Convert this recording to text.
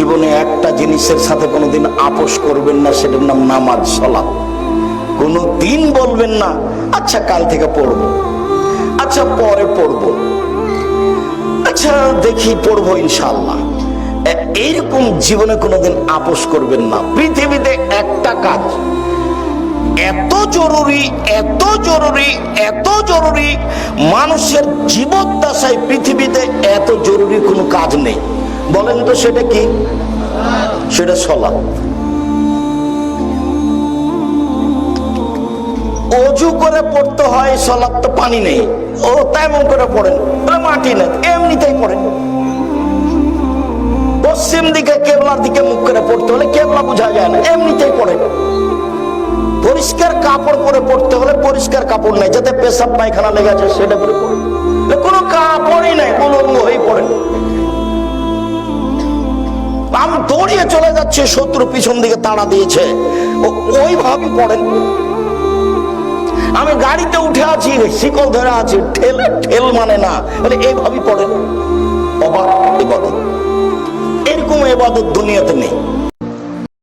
জীবনে একটা জিনিসের সাথে কোনোদিন আপোষ করবেন না, সেটার নাম নামাজ সলাপ কোনো দিন বলবেন না আচ্ছা কাল থেকে পড়ব। আচ্ছা পরে পড়ব। আচ্ছা দেখি পড়ব ইনশাল্লাহ এইরকম জীবনে কোনোদিন আপোষ করবেন না। পৃথিবীতে একটা কাজ। এত জরুরি এত জরুরি এত জরুরি, মানুষের জীবদ্দশায় পৃথিবীতে এত জরুরি কোনো কাজ নেই। বলেন তো সেটা কি? সেটা সলা অজু করে পড়তে হয় সলাপ তো পানি নেই। ও তেমন করে পড়েন। মাটি নেই, এমনিতেই পড়েন। পশ্চিম দিকে, কেবলার দিকে মুখ করে পড়তে হলে কেবলা বোঝা যায় না, এমনিতেই পড়েন। পরিষ্কার কাপড় পরে পড়তে হলে পরিষ্কার কাপড় নেই, যাতে পেশাব পায়খানা লেগে আছে সেটা পরে পড়েন। আমি দৌড়িয়ে চলে যাচ্ছে, শত্রু পিছন দিকে তাড়া দিয়েছে। ওইভাবে পড়েন আমি গাড়িতে উঠে আছি, শিকল ধরে আছি, ঠেল ঠেল মানে না। বলে এইভাবে পড়েন অবাক এরকম এবাদত দুনিয়াতে নেই।